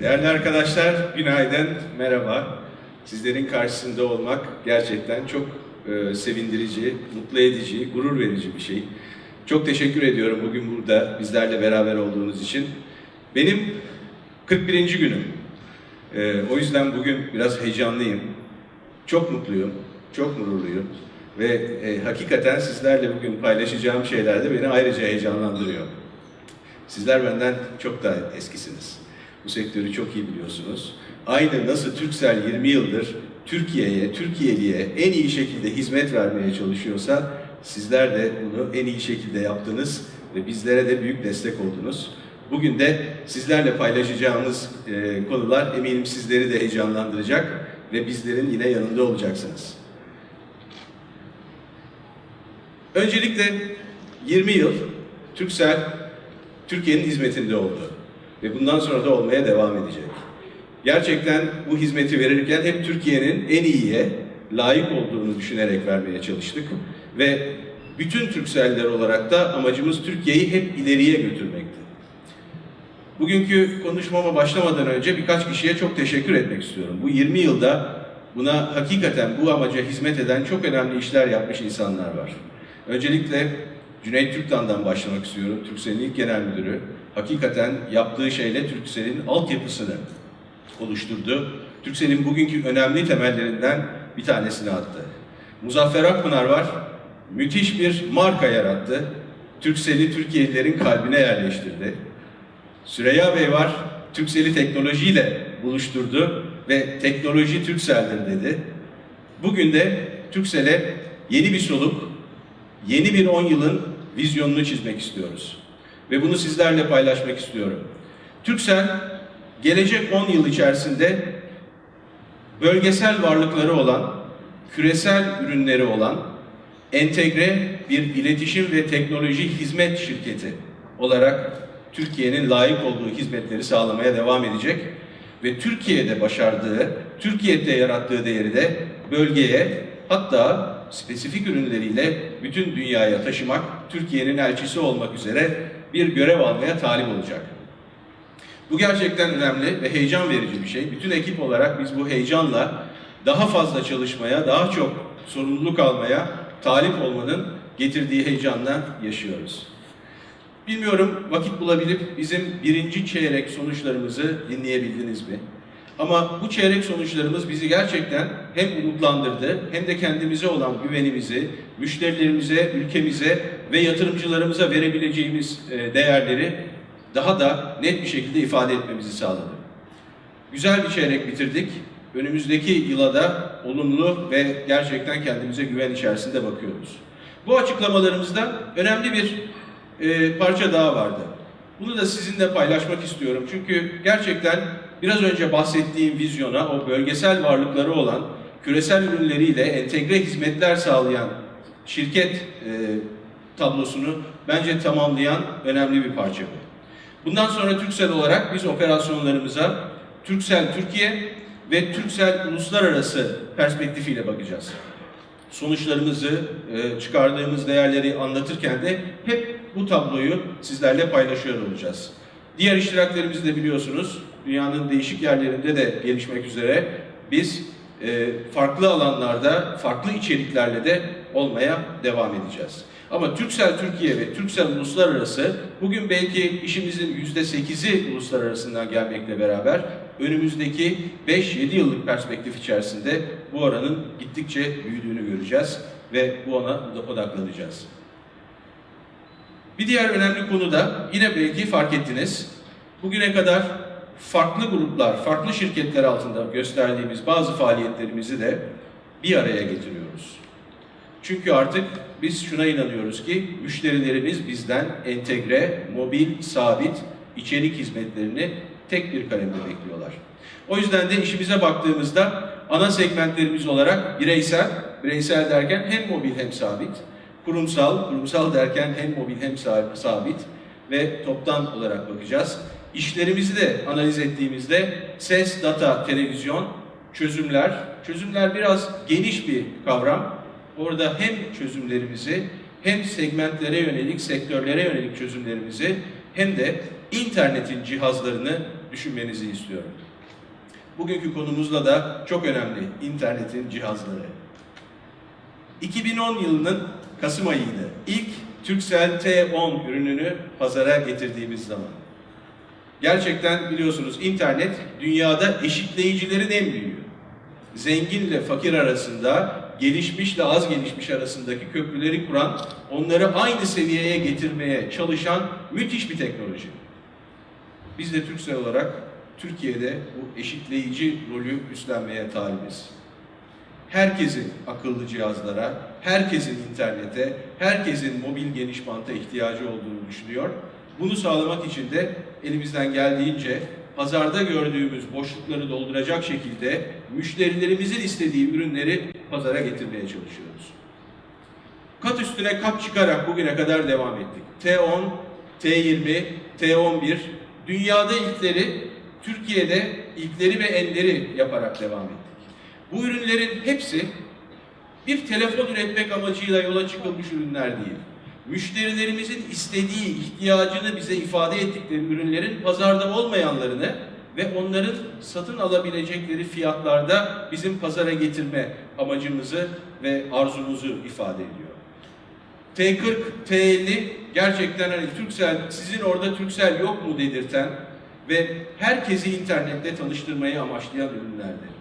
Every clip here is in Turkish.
Değerli arkadaşlar, günaydın, merhaba. Sizlerin karşısında olmak gerçekten çok e, sevindirici, mutlu edici, gurur verici bir şey. Çok teşekkür ediyorum bugün burada bizlerle beraber olduğunuz için. Benim 41. günüm. E, o yüzden bugün biraz heyecanlıyım. Çok mutluyum, çok gururluyum. Ve e, hakikaten sizlerle bugün paylaşacağım şeyler de beni ayrıca heyecanlandırıyor. Sizler benden çok daha eskisiniz. Bu sektörü çok iyi biliyorsunuz. Aynı nasıl Türksel 20 yıldır Türkiye'ye, Türkiye'liye en iyi şekilde hizmet vermeye çalışıyorsa sizler de bunu en iyi şekilde yaptınız ve bizlere de büyük destek oldunuz. Bugün de sizlerle paylaşacağımız e, konular eminim sizleri de heyecanlandıracak ve bizlerin yine yanında olacaksınız. Öncelikle 20 yıl Türksel Türkiye'nin hizmetinde oldu ve bundan sonra da olmaya devam edecek. Gerçekten bu hizmeti verirken hep Türkiye'nin en iyiye layık olduğunu düşünerek vermeye çalıştık ve bütün Türkseller olarak da amacımız Türkiye'yi hep ileriye götürmekti. Bugünkü konuşmama başlamadan önce birkaç kişiye çok teşekkür etmek istiyorum. Bu 20 yılda buna hakikaten bu amaca hizmet eden çok önemli işler yapmış insanlar var. Öncelikle Cüneyt Türktan'dan başlamak istiyorum. Türksel'in ilk genel müdürü. Hakikaten yaptığı şeyle Türksel'in altyapısını oluşturdu. Türksel'in bugünkü önemli temellerinden bir tanesini attı. Muzaffer Akpınar var. Müthiş bir marka yarattı. Türksel'i Türkiye'lilerin kalbine yerleştirdi. Süreyya Bey var. Türksel'i teknolojiyle buluşturdu ve teknoloji Türksel'dir dedi. Bugün de Türksel'e yeni bir soluk, yeni bir 10 yılın vizyonunu çizmek istiyoruz. Ve bunu sizlerle paylaşmak istiyorum. Türksel, gelecek 10 yıl içerisinde bölgesel varlıkları olan, küresel ürünleri olan, entegre bir iletişim ve teknoloji hizmet şirketi olarak Türkiye'nin layık olduğu hizmetleri sağlamaya devam edecek ve Türkiye'de başardığı, Türkiye'de yarattığı değeri de bölgeye hatta spesifik ürünleriyle bütün dünyaya taşımak, Türkiye'nin elçisi olmak üzere bir görev almaya talip olacak. Bu gerçekten önemli ve heyecan verici bir şey. Bütün ekip olarak biz bu heyecanla daha fazla çalışmaya, daha çok sorumluluk almaya talip olmanın getirdiği heyecanla yaşıyoruz. Bilmiyorum vakit bulabilip bizim birinci çeyrek sonuçlarımızı dinleyebildiniz mi? Ama bu çeyrek sonuçlarımız bizi gerçekten hem umutlandırdı hem de kendimize olan güvenimizi, müşterilerimize, ülkemize ve yatırımcılarımıza verebileceğimiz e, değerleri daha da net bir şekilde ifade etmemizi sağladı. Güzel bir çeyrek bitirdik. Önümüzdeki yıla da olumlu ve gerçekten kendimize güven içerisinde bakıyoruz. Bu açıklamalarımızda önemli bir e, parça daha vardı. Bunu da sizinle paylaşmak istiyorum. Çünkü gerçekten biraz önce bahsettiğim vizyona, o bölgesel varlıkları olan küresel ürünleriyle entegre hizmetler sağlayan şirket e, tablosunu bence tamamlayan önemli bir parça bu. Bundan sonra Türksel olarak biz operasyonlarımıza Türksel Türkiye ve Türksel uluslararası perspektifiyle bakacağız. Sonuçlarımızı, e, çıkardığımız değerleri anlatırken de hep bu tabloyu sizlerle paylaşıyor olacağız. Diğer iştiraklerimizi de biliyorsunuz. Dünyanın değişik yerlerinde de gelişmek üzere biz e, farklı alanlarda, farklı içeriklerle de olmaya devam edeceğiz. Ama Türksel Türkiye ve Türksel Uluslararası bugün belki işimizin yüzde sekizi uluslararasından gelmekle beraber önümüzdeki 5-7 yıllık perspektif içerisinde bu oranın gittikçe büyüdüğünü göreceğiz ve bu ona odaklanacağız. Bir diğer önemli konu da yine belki fark ettiniz. Bugüne kadar farklı gruplar, farklı şirketler altında gösterdiğimiz bazı faaliyetlerimizi de bir araya getiriyoruz. Çünkü artık biz şuna inanıyoruz ki müşterilerimiz bizden entegre, mobil, sabit içerik hizmetlerini tek bir kalemde bekliyorlar. O yüzden de işimize baktığımızda ana segmentlerimiz olarak bireysel, bireysel derken hem mobil hem sabit, kurumsal, kurumsal derken hem mobil hem sabit ve toptan olarak bakacağız. İşlerimizi de analiz ettiğimizde ses, data, televizyon, çözümler, çözümler biraz geniş bir kavram. Orada hem çözümlerimizi hem segmentlere yönelik, sektörlere yönelik çözümlerimizi hem de internetin cihazlarını düşünmenizi istiyorum. Bugünkü konumuzla da çok önemli, internetin cihazları. 2010 yılının Kasım ayıydı. İlk Turkcell T10 ürününü pazara getirdiğimiz zaman. Gerçekten biliyorsunuz internet dünyada eşitleyicilerin en büyüğü. Zenginle fakir arasında, gelişmişle az gelişmiş arasındaki köprüleri kuran, onları aynı seviyeye getirmeye çalışan müthiş bir teknoloji. Biz de Türksel olarak Türkiye'de bu eşitleyici rolü üstlenmeye talibiz. Herkesin akıllı cihazlara, herkesin internete, herkesin mobil geniş banta ihtiyacı olduğunu düşünüyor. Bunu sağlamak için de elimizden geldiğince pazarda gördüğümüz boşlukları dolduracak şekilde müşterilerimizin istediği ürünleri pazara getirmeye çalışıyoruz. Kat üstüne kat çıkarak bugüne kadar devam ettik. T10, T20, T11 dünyada ilkleri, Türkiye'de ilkleri ve enleri yaparak devam ettik. Bu ürünlerin hepsi bir telefon üretmek amacıyla yola çıkılmış ürünler değil. Müşterilerimizin istediği, ihtiyacını bize ifade ettikleri ürünlerin pazarda olmayanlarını ve onların satın alabilecekleri fiyatlarda bizim pazara getirme amacımızı ve arzumuzu ifade ediyor. T40, T50 gerçekten hani Türksel, sizin orada Türksel yok mu dedirten ve herkesi internette tanıştırmayı amaçlayan ürünlerdir.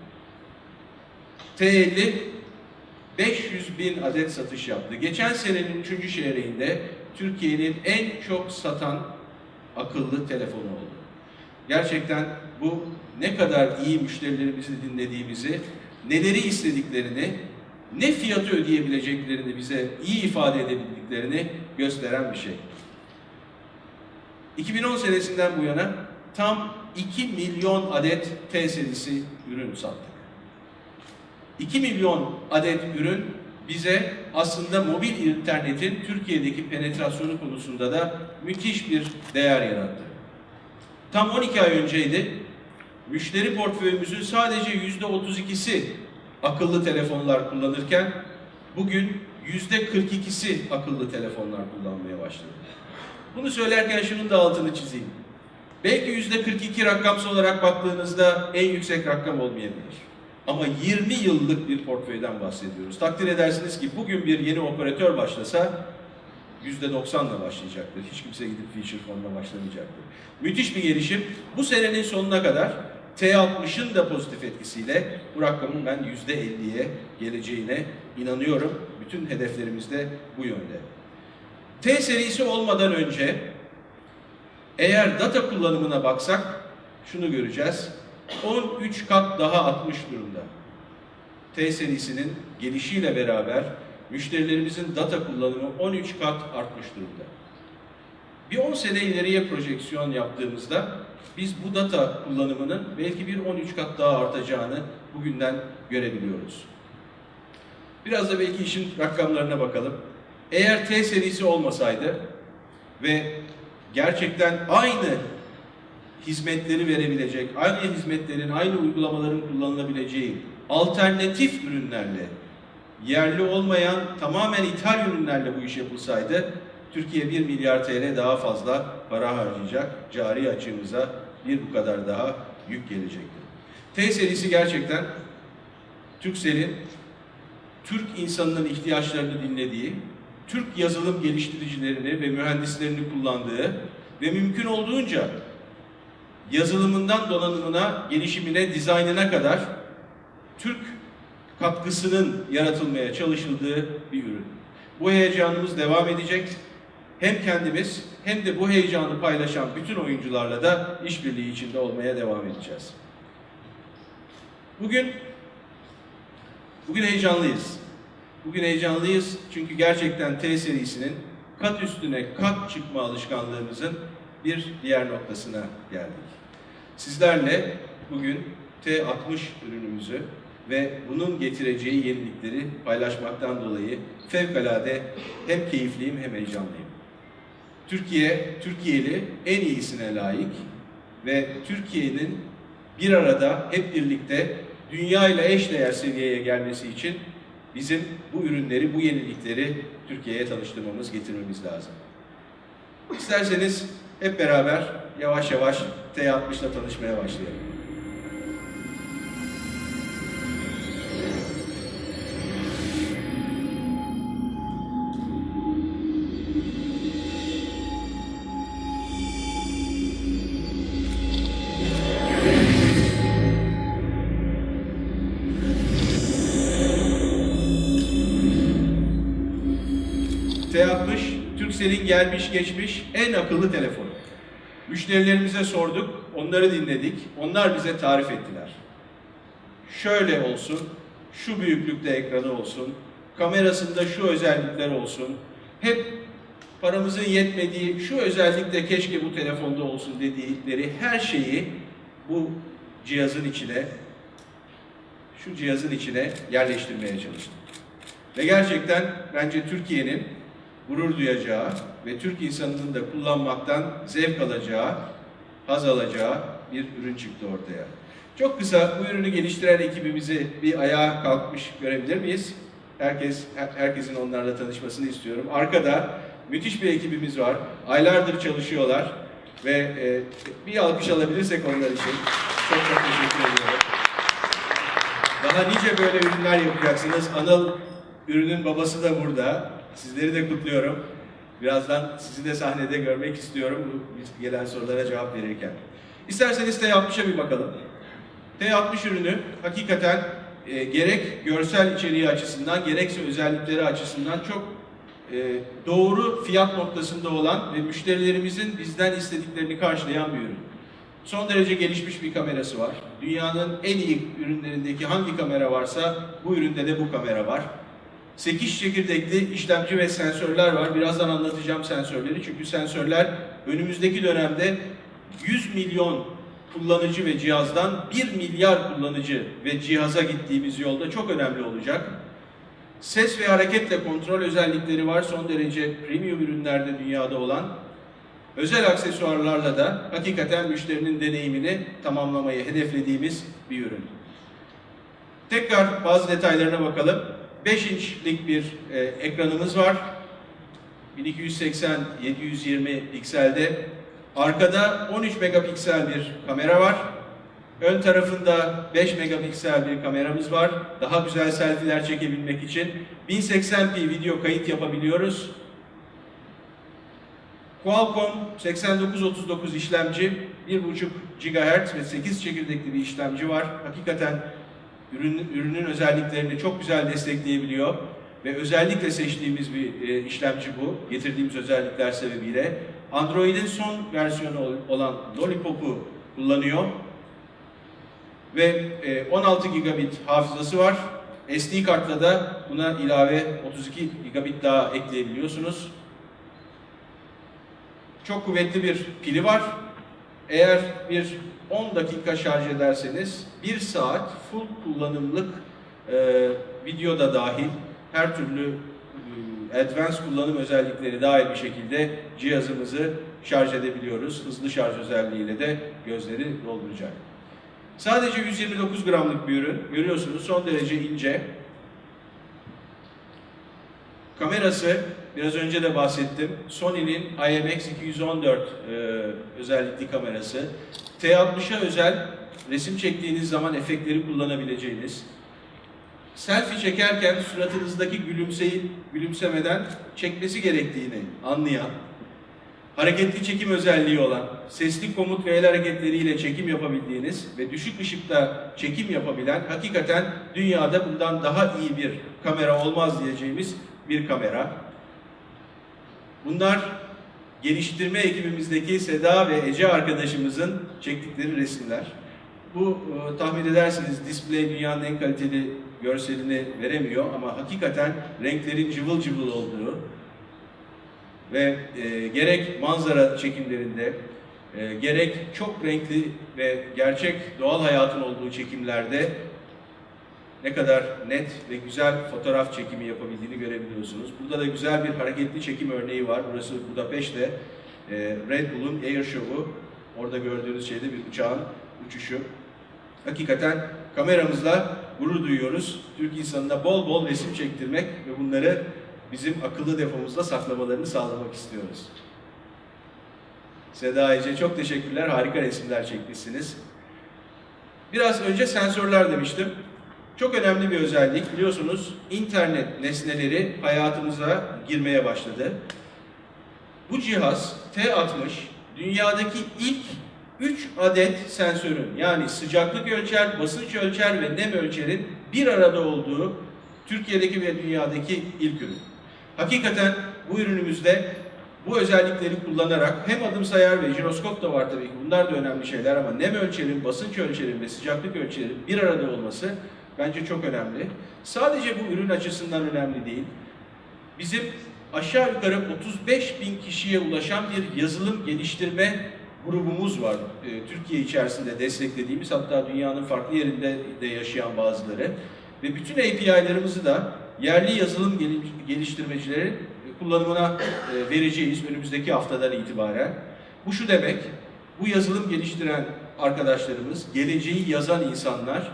T50 500 bin adet satış yaptı. Geçen senenin 3. çeyreğinde Türkiye'nin en çok satan akıllı telefonu oldu. Gerçekten bu ne kadar iyi müşterilerimizi dinlediğimizi, neleri istediklerini, ne fiyatı ödeyebileceklerini bize iyi ifade edebildiklerini gösteren bir şey. 2010 senesinden bu yana tam 2 milyon adet T serisi ürün sattık. 2 milyon adet ürün bize aslında mobil internetin Türkiye'deki penetrasyonu konusunda da müthiş bir değer yarattı. Tam 12 ay önceydi. Müşteri portföyümüzün sadece yüzde 32'si akıllı telefonlar kullanırken bugün yüzde 42'si akıllı telefonlar kullanmaya başladı. Bunu söylerken şunun da altını çizeyim. Belki yüzde 42 rakamsal olarak baktığınızda en yüksek rakam olmayabilir. Ama 20 yıllık bir portföyden bahsediyoruz. Takdir edersiniz ki bugün bir yeni operatör başlasa %90'la başlayacaktır. Hiç kimse gidip feature fonla başlamayacaktır. Müthiş bir gelişim. Bu senenin sonuna kadar T60'ın da pozitif etkisiyle bu rakamın ben %50'ye geleceğine inanıyorum. Bütün hedeflerimiz de bu yönde. T serisi olmadan önce eğer data kullanımına baksak şunu göreceğiz. 13 kat daha artmış durumda. T serisinin gelişiyle beraber müşterilerimizin data kullanımı 13 kat artmış durumda. Bir 10 sene ileriye projeksiyon yaptığımızda biz bu data kullanımının belki bir 13 kat daha artacağını bugünden görebiliyoruz. Biraz da belki işin rakamlarına bakalım. Eğer T serisi olmasaydı ve gerçekten aynı hizmetleri verebilecek, aynı hizmetlerin, aynı uygulamaların kullanılabileceği alternatif ürünlerle, yerli olmayan tamamen ithal ürünlerle bu iş yapılsaydı, Türkiye 1 milyar TL daha fazla para harcayacak, cari açığımıza bir bu kadar daha yük gelecekti. T serisi gerçekten Türkcell'in Türk insanının ihtiyaçlarını dinlediği, Türk yazılım geliştiricilerini ve mühendislerini kullandığı ve mümkün olduğunca yazılımından donanımına, gelişimine, dizaynına kadar Türk katkısının yaratılmaya çalışıldığı bir ürün. Bu heyecanımız devam edecek. Hem kendimiz hem de bu heyecanı paylaşan bütün oyuncularla da işbirliği içinde olmaya devam edeceğiz. Bugün bugün heyecanlıyız. Bugün heyecanlıyız çünkü gerçekten T serisinin kat üstüne kat çıkma alışkanlığımızın bir diğer noktasına geldik. Sizlerle bugün T60 ürünümüzü ve bunun getireceği yenilikleri paylaşmaktan dolayı fevkalade hem keyifliyim hem heyecanlıyım. Türkiye, Türkiye'li en iyisine layık ve Türkiye'nin bir arada hep birlikte dünya ile eşdeğer seviyeye gelmesi için bizim bu ürünleri, bu yenilikleri Türkiye'ye tanıştırmamız, getirmemiz lazım. İsterseniz hep beraber yavaş yavaş T60 ile tanışmaya başlayalım. T60 Turkcell'in gelmiş geçmiş en akıllı telefonu. Müşterilerimize sorduk, onları dinledik, onlar bize tarif ettiler. Şöyle olsun, şu büyüklükte ekranı olsun, kamerasında şu özellikler olsun, hep paramızın yetmediği şu özellikle keşke bu telefonda olsun dedikleri her şeyi bu cihazın içine, şu cihazın içine yerleştirmeye çalıştık. Ve gerçekten bence Türkiye'nin gurur duyacağı ve Türk insanının da kullanmaktan zevk alacağı, haz alacağı bir ürün çıktı ortaya. Çok kısa bu ürünü geliştiren ekibimizi bir ayağa kalkmış görebilir miyiz? Herkes her- herkesin onlarla tanışmasını istiyorum. Arkada müthiş bir ekibimiz var. Aylardır çalışıyorlar ve e, bir alkış alabilirsek onlar için çok çok teşekkür ediyorum. Daha nice böyle ürünler yapacaksınız. Anıl ürünün babası da burada. Sizleri de kutluyorum. Birazdan sizi de sahnede görmek istiyorum bu gelen sorulara cevap verirken. İsterseniz T60'a bir bakalım. T60 ürünü hakikaten e, gerek görsel içeriği açısından gerekse özellikleri açısından çok e, doğru fiyat noktasında olan ve müşterilerimizin bizden istediklerini karşılayan bir ürün. Son derece gelişmiş bir kamerası var. Dünyanın en iyi ürünlerindeki hangi kamera varsa bu üründe de bu kamera var. 8 çekirdekli işlemci ve sensörler var. Birazdan anlatacağım sensörleri. Çünkü sensörler önümüzdeki dönemde 100 milyon kullanıcı ve cihazdan 1 milyar kullanıcı ve cihaza gittiğimiz yolda çok önemli olacak. Ses ve hareketle kontrol özellikleri var. Son derece premium ürünlerde dünyada olan. Özel aksesuarlarla da hakikaten müşterinin deneyimini tamamlamayı hedeflediğimiz bir ürün. Tekrar bazı detaylarına bakalım. 5 inçlik bir e, ekranımız var. 1280-720 pikselde. Arkada 13 megapiksel bir kamera var. Ön tarafında 5 megapiksel bir kameramız var. Daha güzel selfie'ler çekebilmek için 1080p video kayıt yapabiliyoruz. Qualcomm 8939 işlemci, 1.5 GHz ve 8 çekirdekli bir işlemci var. Hakikaten ürün, ürünün özelliklerini çok güzel destekleyebiliyor ve özellikle seçtiğimiz bir e, işlemci bu. Getirdiğimiz özellikler sebebiyle. Android'in son versiyonu ol- olan Lollipop'u kullanıyor ve e, 16 gigabit hafızası var. SD kartla da buna ilave 32 gigabit daha ekleyebiliyorsunuz. Çok kuvvetli bir pili var. Eğer bir 10 dakika şarj ederseniz 1 saat full kullanımlık e, video da dahil her türlü e, advanced kullanım özellikleri dahil bir şekilde cihazımızı şarj edebiliyoruz. Hızlı şarj özelliğiyle de gözleri dolduracak. Sadece 129 gramlık bir ürün. Görüyorsunuz son derece ince. Kamerası biraz önce de bahsettim. Sony'nin IMX214 e, özellikli kamerası. T60'a özel resim çektiğiniz zaman efektleri kullanabileceğiniz. Selfie çekerken suratınızdaki gülümseyip gülümsemeden çekmesi gerektiğini anlayan, hareketli çekim özelliği olan, sesli komut ve el hareketleriyle çekim yapabildiğiniz ve düşük ışıkta çekim yapabilen hakikaten dünyada bundan daha iyi bir kamera olmaz diyeceğimiz bir kamera. Bunlar geliştirme ekibimizdeki Seda ve Ece arkadaşımızın çektikleri resimler. Bu e, tahmin edersiniz display dünyanın en kaliteli görselini veremiyor ama hakikaten renklerin cıvıl cıvıl olduğu ve e, gerek manzara çekimlerinde e, gerek çok renkli ve gerçek doğal hayatın olduğu çekimlerde ne kadar net ve güzel fotoğraf çekimi yapabildiğini görebiliyorsunuz. Burada da güzel bir hareketli çekim örneği var. Burası Budapeşte. e, Red Bull'un Air Show'u. Orada gördüğünüz şeyde bir uçağın uçuşu. Hakikaten kameramızla gurur duyuyoruz. Türk insanına bol bol resim çektirmek ve bunları bizim akıllı depomuzda saklamalarını sağlamak istiyoruz. Seda Ece çok teşekkürler. Harika resimler çekmişsiniz. Biraz önce sensörler demiştim. Çok önemli bir özellik. Biliyorsunuz internet nesneleri hayatımıza girmeye başladı. Bu cihaz T60 dünyadaki ilk 3 adet sensörün yani sıcaklık ölçer, basınç ölçer ve nem ölçerin bir arada olduğu Türkiye'deki ve dünyadaki ilk ürün. Hakikaten bu ürünümüzde bu özellikleri kullanarak hem adım sayar ve jiroskop da var tabii ki bunlar da önemli şeyler ama nem ölçerin, basınç ölçerin ve sıcaklık ölçerin bir arada olması bence çok önemli. Sadece bu ürün açısından önemli değil. Bizim aşağı yukarı 35 bin kişiye ulaşan bir yazılım geliştirme grubumuz var. Ee, Türkiye içerisinde desteklediğimiz hatta dünyanın farklı yerinde de yaşayan bazıları. Ve bütün API'larımızı da yerli yazılım gel- geliştirmecilerin kullanımına e, vereceğiz önümüzdeki haftadan itibaren. Bu şu demek, bu yazılım geliştiren arkadaşlarımız, geleceği yazan insanlar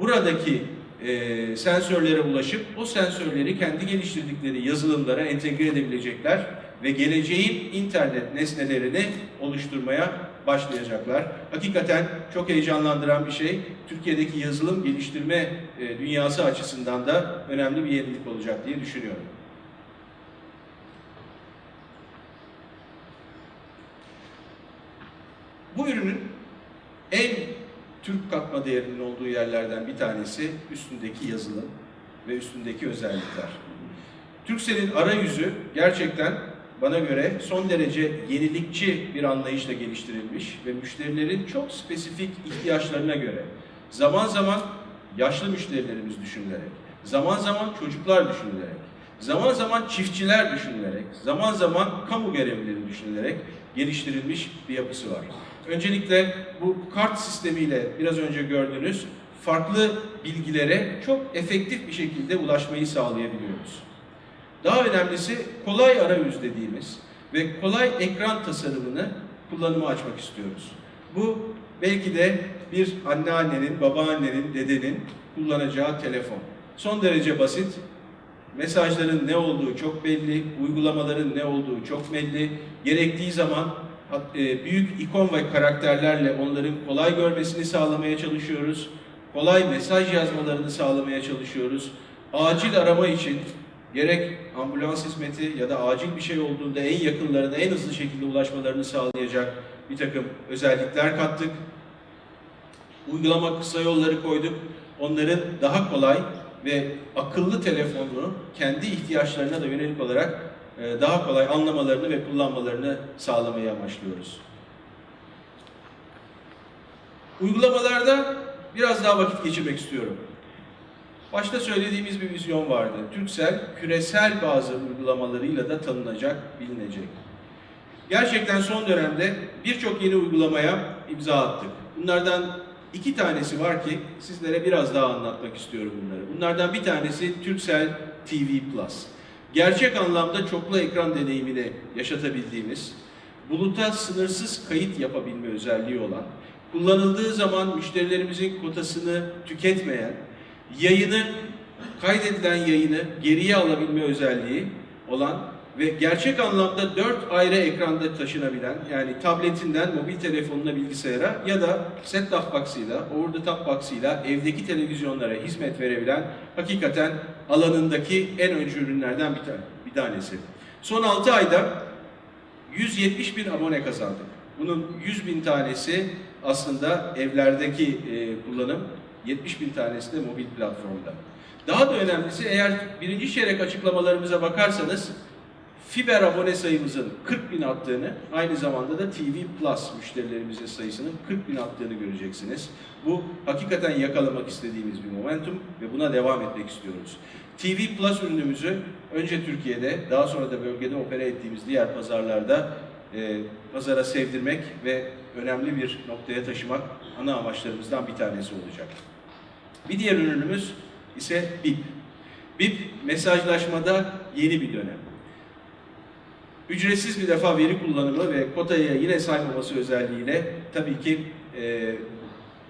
buradaki e, sensörlere ulaşıp o sensörleri kendi geliştirdikleri yazılımlara entegre edebilecekler ve geleceğin internet nesnelerini oluşturmaya başlayacaklar. Hakikaten çok heyecanlandıran bir şey. Türkiye'deki yazılım geliştirme e, dünyası açısından da önemli bir yenilik olacak diye düşünüyorum. Bu ürünün en Türk katma değerinin olduğu yerlerden bir tanesi üstündeki yazılım ve üstündeki özellikler. Turkcell'in arayüzü gerçekten bana göre son derece yenilikçi bir anlayışla geliştirilmiş ve müşterilerin çok spesifik ihtiyaçlarına göre zaman zaman yaşlı müşterilerimiz düşünülerek, zaman zaman çocuklar düşünülerek, zaman zaman çiftçiler düşünülerek, zaman zaman kamu görevlileri düşünülerek geliştirilmiş bir yapısı var. Öncelikle bu kart sistemiyle biraz önce gördüğünüz farklı bilgilere çok efektif bir şekilde ulaşmayı sağlayabiliyoruz. Daha önemlisi kolay arayüz dediğimiz ve kolay ekran tasarımını kullanıma açmak istiyoruz. Bu belki de bir anneannenin, babaannenin, dedenin kullanacağı telefon. Son derece basit, mesajların ne olduğu çok belli, uygulamaların ne olduğu çok belli. Gerektiği zaman büyük ikon ve karakterlerle onların kolay görmesini sağlamaya çalışıyoruz. Kolay mesaj yazmalarını sağlamaya çalışıyoruz. Acil arama için gerek ambulans hizmeti ya da acil bir şey olduğunda en yakınlarına en hızlı şekilde ulaşmalarını sağlayacak bir takım özellikler kattık. Uygulama kısa yolları koyduk. Onların daha kolay ve akıllı telefonunu kendi ihtiyaçlarına da yönelik olarak e, daha kolay anlamalarını ve kullanmalarını sağlamayı amaçlıyoruz. Uygulamalarda biraz daha vakit geçirmek istiyorum. Başta söylediğimiz bir vizyon vardı. Türksel küresel bazı uygulamalarıyla da tanınacak, bilinecek. Gerçekten son dönemde birçok yeni uygulamaya imza attık. Bunlardan iki tanesi var ki sizlere biraz daha anlatmak istiyorum bunları. Bunlardan bir tanesi Türksel TV Plus. Gerçek anlamda çoklu ekran deneyimini yaşatabildiğimiz, buluta sınırsız kayıt yapabilme özelliği olan, kullanıldığı zaman müşterilerimizin kotasını tüketmeyen, yayını, kaydedilen yayını geriye alabilme özelliği olan ve gerçek anlamda dört ayrı ekranda taşınabilen yani tabletinden mobil telefonuna bilgisayara ya da set-top box'ıyla, over the top box'ıyla evdeki televizyonlara hizmet verebilen hakikaten alanındaki en öncü ürünlerden bir, tane, bir tanesi. Son 6 ayda 170 bin abone kazandık. Bunun 100 bin tanesi aslında evlerdeki e, kullanım, 70 bin tanesi de mobil platformda. Daha da önemlisi eğer birinci çeyrek açıklamalarımıza bakarsanız fiber abone sayımızın 40 bin arttığını, aynı zamanda da TV Plus müşterilerimizin sayısının 40 bin arttığını göreceksiniz. Bu hakikaten yakalamak istediğimiz bir momentum ve buna devam etmek istiyoruz. TV Plus ürünümüzü önce Türkiye'de, daha sonra da bölgede opera ettiğimiz diğer pazarlarda e, pazara sevdirmek ve önemli bir noktaya taşımak ana amaçlarımızdan bir tanesi olacak. Bir diğer ürünümüz ise BIP. BIP mesajlaşmada yeni bir dönem. Ücretsiz bir defa veri kullanımı ve kotaya yine saymaması özelliğiyle tabii ki e,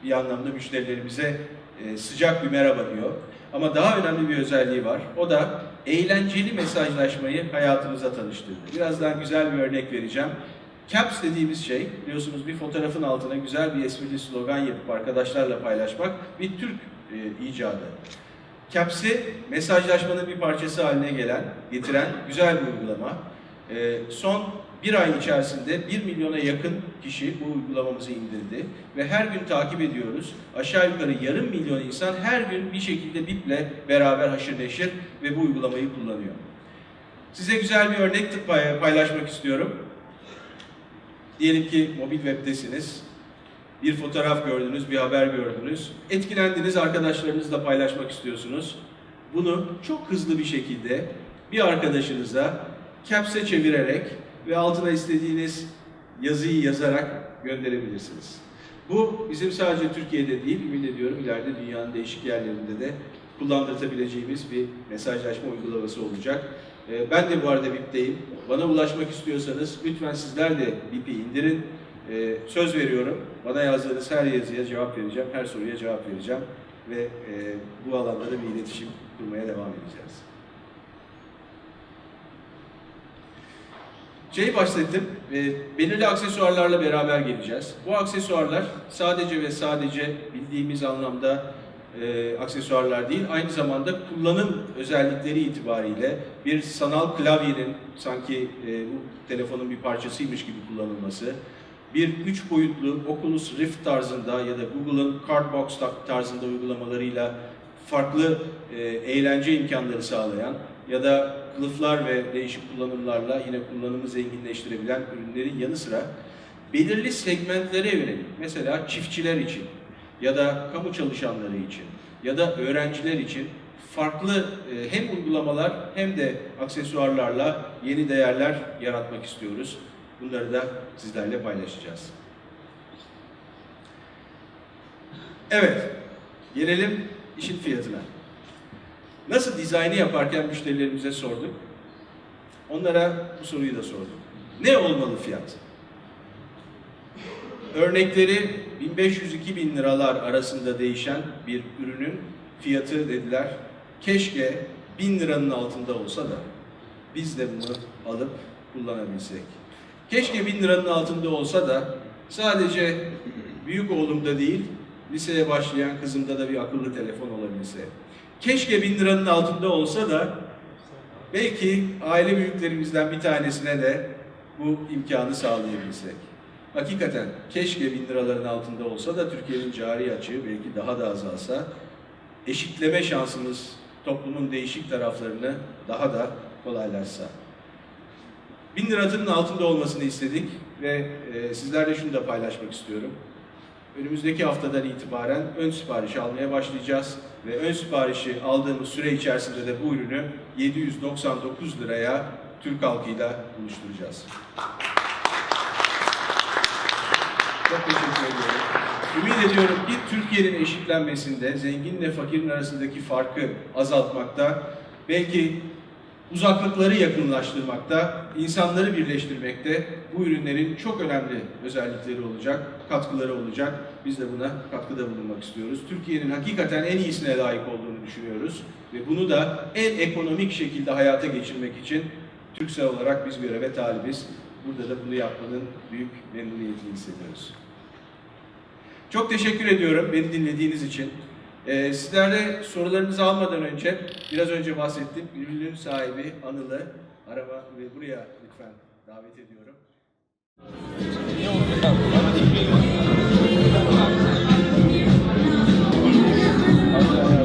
bir anlamda müşterilerimize e, sıcak bir merhaba diyor. Ama daha önemli bir özelliği var. O da eğlenceli mesajlaşmayı hayatımıza tanıştırdı. Birazdan güzel bir örnek vereceğim. Caps dediğimiz şey, biliyorsunuz bir fotoğrafın altına güzel bir esprili slogan yapıp arkadaşlarla paylaşmak bir Türk e, icadı. Caps'i mesajlaşmanın bir parçası haline gelen, getiren güzel bir uygulama. E, son bir ay içerisinde 1 milyona yakın kişi bu uygulamamızı indirdi ve her gün takip ediyoruz. Aşağı yukarı yarım milyon insan her gün bir şekilde BIP'le beraber haşır neşir ve bu uygulamayı kullanıyor. Size güzel bir örnek pay- paylaşmak istiyorum. Diyelim ki mobil webdesiniz. Bir fotoğraf gördünüz, bir haber gördünüz. Etkilendiniz, arkadaşlarınızla paylaşmak istiyorsunuz. Bunu çok hızlı bir şekilde bir arkadaşınıza caps'e çevirerek ve altına istediğiniz yazıyı yazarak gönderebilirsiniz. Bu bizim sadece Türkiye'de değil, ümit ediyorum ileride dünyanın değişik yerlerinde de kullandırtabileceğimiz bir mesajlaşma uygulaması olacak. Ee, Ben de bu arada BIP'teyim. Bana ulaşmak istiyorsanız lütfen sizler de BIP'i indirin. Ee, Söz veriyorum. Bana yazdığınız her yazıya cevap vereceğim, her soruya cevap vereceğim ve e, bu alanda da bir iletişim kurmaya devam edeceğiz. Şeyi bahsettim, e, belirli aksesuarlarla beraber geleceğiz. Bu aksesuarlar sadece ve sadece bildiğimiz anlamda e, aksesuarlar değil, aynı zamanda kullanım özellikleri itibariyle bir sanal klavyenin sanki e, bu telefonun bir parçasıymış gibi kullanılması, bir üç boyutlu Oculus Rift tarzında ya da Google'ın Cardbox ta- tarzında uygulamalarıyla farklı e, eğlence imkanları sağlayan ya da kılıflar ve değişik kullanımlarla yine kullanımı zenginleştirebilen ürünlerin yanı sıra belirli segmentlere yönelik, mesela çiftçiler için ya da kamu çalışanları için ya da öğrenciler için farklı e, hem uygulamalar hem de aksesuarlarla yeni değerler yaratmak istiyoruz. Bunları da sizlerle paylaşacağız. Evet, gelelim işin fiyatına. Nasıl dizaynı yaparken müşterilerimize sorduk. Onlara bu soruyu da sorduk. Ne olmalı fiyat? Örnekleri 1500-2000 liralar arasında değişen bir ürünün fiyatı dediler. Keşke 1000 liranın altında olsa da biz de bunu alıp kullanabilsek. Keşke 1000 liranın altında olsa da sadece büyük oğlumda değil, liseye başlayan kızımda da bir akıllı telefon olabilse. Keşke 1000 liranın altında olsa da belki aile büyüklerimizden bir tanesine de bu imkanı sağlayabilsek. Hakikaten keşke 1000 liraların altında olsa da Türkiye'nin cari açığı belki daha da azalsa, eşitleme şansımız toplumun değişik taraflarını daha da kolaylaşsa. 1000 liranın altında olmasını istedik ve e, sizlerle şunu da paylaşmak istiyorum. Önümüzdeki haftadan itibaren ön sipariş almaya başlayacağız ve ön siparişi aldığımız süre içerisinde de bu ürünü 799 liraya Türk halkıyla buluşturacağız. Çok teşekkür ediyorum. Ümit ediyorum ki Türkiye'nin eşitlenmesinde, zenginle fakirin arasındaki farkı azaltmakta, belki uzaklıkları yakınlaştırmakta, insanları birleştirmekte bu ürünlerin çok önemli özellikleri olacak, katkıları olacak. Biz de buna katkıda bulunmak istiyoruz. Türkiye'nin hakikaten en iyisine layık olduğunu düşünüyoruz ve bunu da en ekonomik şekilde hayata geçirmek için Türksel olarak biz göreve talibiz. Burada da bunu yapmanın büyük memnuniyetini hissediyoruz. Çok teşekkür ediyorum beni dinlediğiniz için. Ee, sizlerle sorularınızı almadan önce, biraz önce bahsettim, ürünün sahibi Anıl'ı araba ve buraya lütfen davet ediyorum. Thank you.